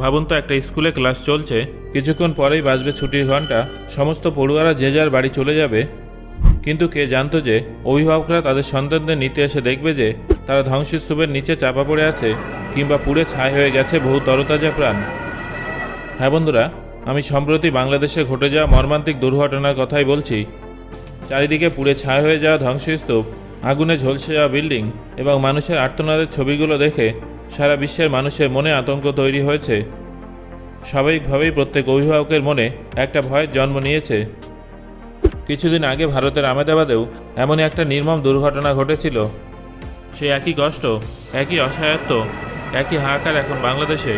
ভাবুন তো, একটা স্কুলে ক্লাস চলছে, কিছুক্ষণ পরেই বাজবে ছুটির ঘণ্টা সমস্ত পড়ুয়ারা যে যার বাড়ি চলে যাবে। কিন্তু কে জানতো যে, অভিভাবকরা তাদের সন্তানদের নিতে এসে দেখবে যে, তারা ধ্বংসস্তূপের নিচে চাপা পড়ে আছে, কিংবা পুড়ে ছাই হয়ে গেছে বহু তরতাজা প্রাণ। হ্যাঁ বন্ধুরা, আমি সম্প্রতি বাংলাদেশে ঘটে যাওয়া মর্মান্তিক দুর্ঘটনার কথাই বলছি। চারিদিকে পুড়ে ছাই হয়ে যাওয়া ধ্বংসস্তূপ, আগুনে ঝলসে যাওয়া বিল্ডিং এবং মানুষের আর্তনাদের ছবিগুলো দেখে সারা বিশ্বের মানুষের মনে আতঙ্ক তৈরি হয়েছে। স্বাভাবিকভাবেই প্রত্যেক অভিভাবকের মনে একটা ভয়ের জন্ম নিয়েছে। কিছুদিন আগে ভারতের আমেদাবাদেও এমনই একটা নির্মম দুর্ঘটনা ঘটেছিল। সে একই কষ্ট, একই অসহায়ত্ব, একই হাহাকার এখন বাংলাদেশে।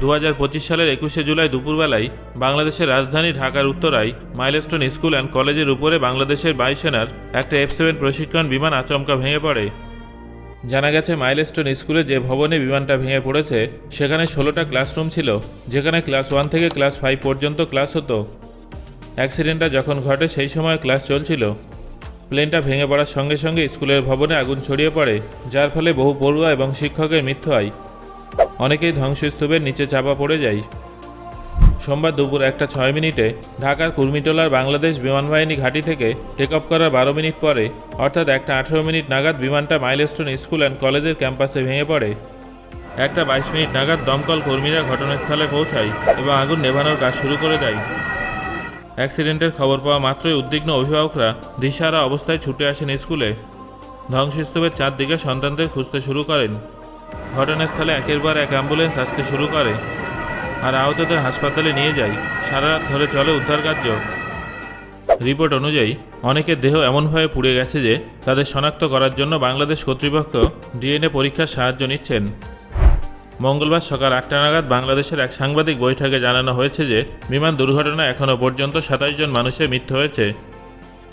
দু হাজার পঁচিশ সালের একুশে জুলাই দুপুরবেলায় বাংলাদেশের রাজধানী ঢাকার উত্তরায় মাইলস্টোন স্কুল অ্যান্ড কলেজের উপরে বাংলাদেশের বায়ুসেনার একটা এফ সেভেন প্রশিক্ষণ বিমান আচমকা ভেঙে পড়ে। জানা গেছে মাইলস্টোন স্কুলে যে ভবনে বিমানটা ভেঙে পড়েছে, সেখানে ষোলোটা ক্লাসরুম ছিল, যেখানে ক্লাস ওয়ান থেকে ক্লাস ফাইভ পর্যন্ত ক্লাস হতো। অ্যাক্সিডেন্টটা যখন ঘটে, সেই সময় ক্লাস চলছিল। প্লেনটা ভেঙে পড়ার সঙ্গে সঙ্গে স্কুলের ভবনে আগুন ছড়িয়ে পড়ে, যার ফলে বহু পড়ুয়া এবং শিক্ষকের মৃত্যু হয়। অনেকেই ধ্বংসস্তূপের নিচে চাপা পড়ে যায়। সোমবার দুপুর একটা ছয় মিনিটে ঢাকার কুর্মিটোলার বাংলাদেশ বিমানবাহিনী ঘাঁটি থেকে টেক অফ করার বারো মিনিট পরে, অর্থাৎ একটা আঠেরো মিনিট নাগাদ বিমানটা মাইলস্টোন স্কুল অ্যান্ড কলেজের ক্যাম্পাসে ভেঙে পড়ে। একটা বাইশ মিনিট নাগাদ দমকল কর্মীরা ঘটনাস্থলে পৌঁছায় এবং আগুন নেভানোর কাজ শুরু করে দেয়। অ্যাক্সিডেন্টের খবর পাওয়া মাত্রই উদ্বিগ্ন অভিভাবকরা দিশাহারা অবস্থায় ছুটে আসেন স্কুলে। ধ্বংসস্তূপের চারদিকে সন্তানদের খুঁজতে শুরু করেন। ঘটনাস্থলে একের পর এক অ্যাম্বুলেন্স আসতে শুরু করে। আর আহতদের হাসপাতালে নিয়ে যাই। সারা রাত ধরে চলে উদ্ধার কার্য। রিপোর্ট অনুযায়ী, অনেকের দেহ এমনভাবে পুড়ে গেছে যে, তাদের শনাক্ত করার জন্য বাংলাদেশ কর্তৃপক্ষ ডিএনএ পরীক্ষার সাহায্য নিচ্ছেন। মঙ্গলবার সকাল আটটা নাগাদ বাংলাদেশের এক সাংবাদিক বৈঠকে জানানো হয়েছে যে, বিমান দুর্ঘটনা এখনও পর্যন্ত সাতাশ জন মানুষের মৃত্যু হয়েছে।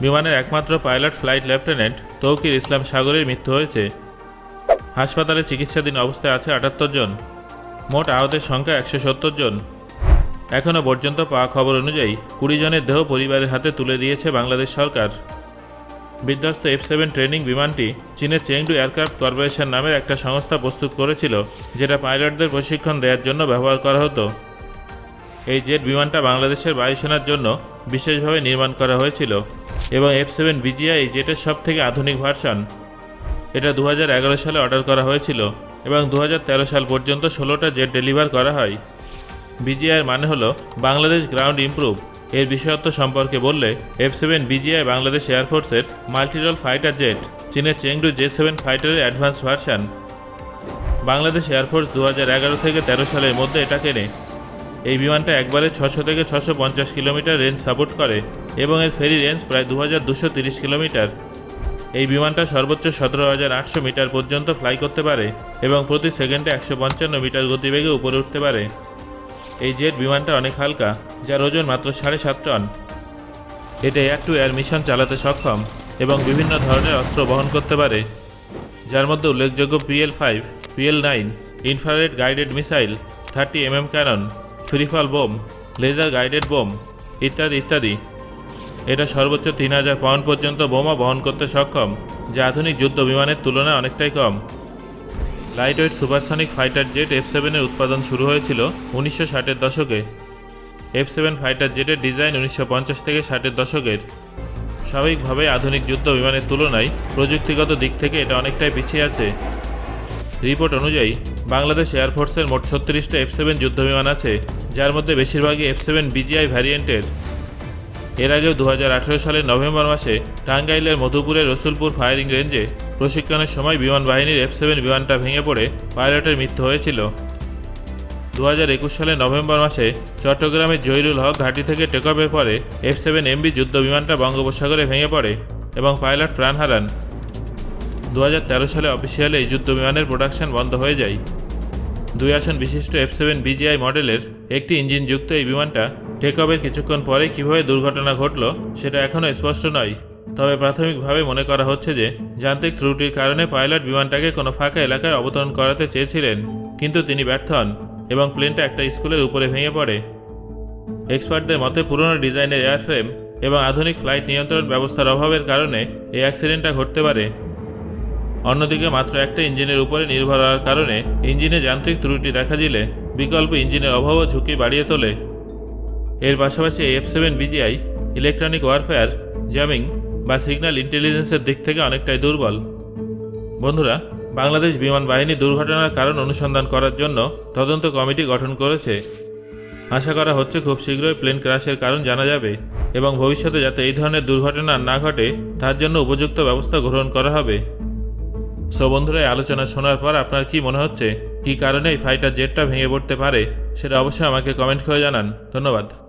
বিমানের একমাত্র pilot flight lieutenant Tauqir Islam সাগরের মৃত্যু হয়েছে। হাসপাতালে চিকিৎসাধীন অবস্থায় আছে আটাত্তর জন। মোট আহতের সংখ্যা একশো সত্তর জন। এখনও পর্যন্ত পাওয়া খবর অনুযায়ী কুড়ি জনের দেহ পরিবারের হাতে তুলে দিয়েছে বাংলাদেশ সরকার। বিধ্বস্ত এফ সেভেন ট্রেনিং বিমানটি চীনের চেংডু এয়ারক্রাফট কর্পোরেশন নামের একটা সংস্থা প্রস্তুত করেছিল, যেটা পাইলটদের প্রশিক্ষণ দেওয়ার জন্য ব্যবহার করা হতো। এই জেট বিমানটা বাংলাদেশের বায়ুসেনার জন্য বিশেষভাবে নির্মাণ করা হয়েছিল এবং এফ সেভেন বিজিআই জেটের সব থেকে আধুনিক ভার্সন। এটা দু হাজার এগারো সালে অর্ডার করা হয়েছিল। এবং দু হাজার তেরো সাল পর্যন্ত ষোলোটা জেট ডেলিভার করা হয়। বিজিআইয়ের মানে হলো বাংলাদেশ গ্রাউন্ড ইমপ্রুভ। এর বিশেষত্ব সম্পর্কে বললে এফ সেভেন বিজিআই বাংলাদেশ এয়ারফোর্সের মাল্টিরোল ফাইটার জেট, চীনের Chengdu J seven ফাইটারের advance version. Bangladesh air force দু হাজার এগারো থেকে তেরো সালের মধ্যে এটা কেনে। এই বিমানটা একবারে ছশো থেকে ছশো কিলোমিটার রেঞ্জ সাপোর্ট করে এবং এর ফেরি রেঞ্জ প্রায় দু কিলোমিটার। এই বিমানটা সর্বোচ্চ সতেরো হাজার আটশো মিটার পর্যন্ত ফ্লাই করতে পারে এবং প্রতি সেকেন্ডে একশো পঞ্চান্ন মিটার গতিবেগে উপরে উঠতে পারে। এই জেট বিমানটা অনেক হালকা, যার ওজন মাত্র সাড়ে সাত টন। এটা এয়ার টু এয়ার মিশন চালাতে সক্ষম এবং বিভিন্ন ধরনের অস্ত্র বহন করতে পারে, যার মধ্যে উল্লেখযোগ্য PL five, PL nine, infrared guided missile, thirty MM cannon free fall bomb, laser guided bomb, ইত্যাদি ইত্যাদি। এটা সর্বোচ্চ তিন হাজার পাউন্ড পর্যন্ত বোমা বহন করতে সক্ষম, যা আধুনিক যুদ্ধ বিমানের তুলনায় অনেকটাই কম। Lightweight supersonic fighter jet F সেভেনের উৎপাদন শুরু হয়েছিল উনিশশো ষাটের দশকে। এফ সেভেন ফাইটার জেটের ডিজাইন উনিশশো পঞ্চাশ থেকে ষাটের দশকের। স্বাভাবিকভাবে আধুনিক যুদ্ধ বিমানের তুলনায় প্রযুক্তিগত দিক থেকে এটা অনেকটাই পিছিয়ে আছে। রিপোর্ট অনুযায়ী, বাংলাদেশ এয়ারফোর্সের মোট ছত্রিশটা এফ সেভেন যুদ্ধবিমান আছে, যার মধ্যে বেশিরভাগই এফ সেভেন বিজিআই ভ্যারিয়েন্টের এর আগেও দু হাজার আঠেরো সালের নভেম্বর মাসে টাঙ্গাইলের মধুপুরের রসুলপুর ফায়ারিং রেঞ্জে প্রশিক্ষণের সময় বিমান বাহিনীর এফ সেভেন বিমানটা ভেঙে পড়ে পাইলটের মৃত্যু হয়েছিল। দু হাজার একুশ সালের নভেম্বর মাসে চট্টগ্রামের জহিরুল হক ঘাঁটি থেকে টেকঅফের পরে এফ সেভেন এমবি যুদ্ধ বিমানটা বঙ্গোপসাগরে ভেঙে পড়ে এবং পাইলট প্রাণ হারান। দু হাজার তেরো সালে অফিসিয়ালি এই যুদ্ধ বিমানের প্রোডাকশন বন্ধ হয়ে যায়। দুই আসন বিশিষ্ট এফ সেভেন বিজিআই মডেলের একটি ইঞ্জিনযুক্ত এই বিমানটা টেকঅফের কিছুক্ষণ পরে কীভাবে দুর্ঘটনা ঘটল, সেটা এখনও স্পষ্ট নয়। তবে প্রাথমিকভাবে মনে করা হচ্ছে যে, যান্ত্রিক ত্রুটির কারণে পাইলট বিমানটাকে কোনো ফাঁকা এলাকায় অবতরণ করাতে চেয়েছিলেন, কিন্তু তিনি ব্যর্থ হন এবং প্লেনটা একটা স্কুলের উপরে ভেঙে পড়ে। এক্সপার্টদের মতে, পুরনো ডিজাইনের এয়ারফ্রেম এবং আধুনিক ফ্লাইট নিয়ন্ত্রণ ব্যবস্থার অভাবের কারণে এই অ্যাক্সিডেন্টটা ঘটতে পারে। অন্যদিকে মাত্র একটা ইঞ্জিনের উপরে নির্ভর হওয়ার কারণে ইঞ্জিনে যান্ত্রিক ত্রুটি দেখা দিলে বিকল্প ইঞ্জিনের অভাবও ঝুঁকি বাড়িয়ে তোলে। এর পাশাপাশি F seven BGI electronic warfare jamming বা সিগন্যাল ইন্টেলিজেন্সের দিক থেকে অনেকটাই দুর্বল। বন্ধুরা, বাংলাদেশ বিমান বাহিনী দুর্ঘটনার কারণ অনুসন্ধান করার জন্য তদন্ত কমিটি গঠন করেছে। আশা করা হচ্ছে খুব শীঘ্রই প্লেন ক্রাশের কারণ জানা যাবে এবং ভবিষ্যতে যাতে এই ধরনের দুর্ঘটনা না ঘটে, তার জন্য উপযুক্ত ব্যবস্থা গ্রহণ করা হবে। সো বন্ধুরা আলোচনা শোনার পর আপনার কি মনে হচ্ছে? কী কারণে এই ফাইটার জেটটা ভেঙে পড়তে পারে? সেটা অবশ্যই আমাকে কমেন্ট করে জানান। ধন্যবাদ।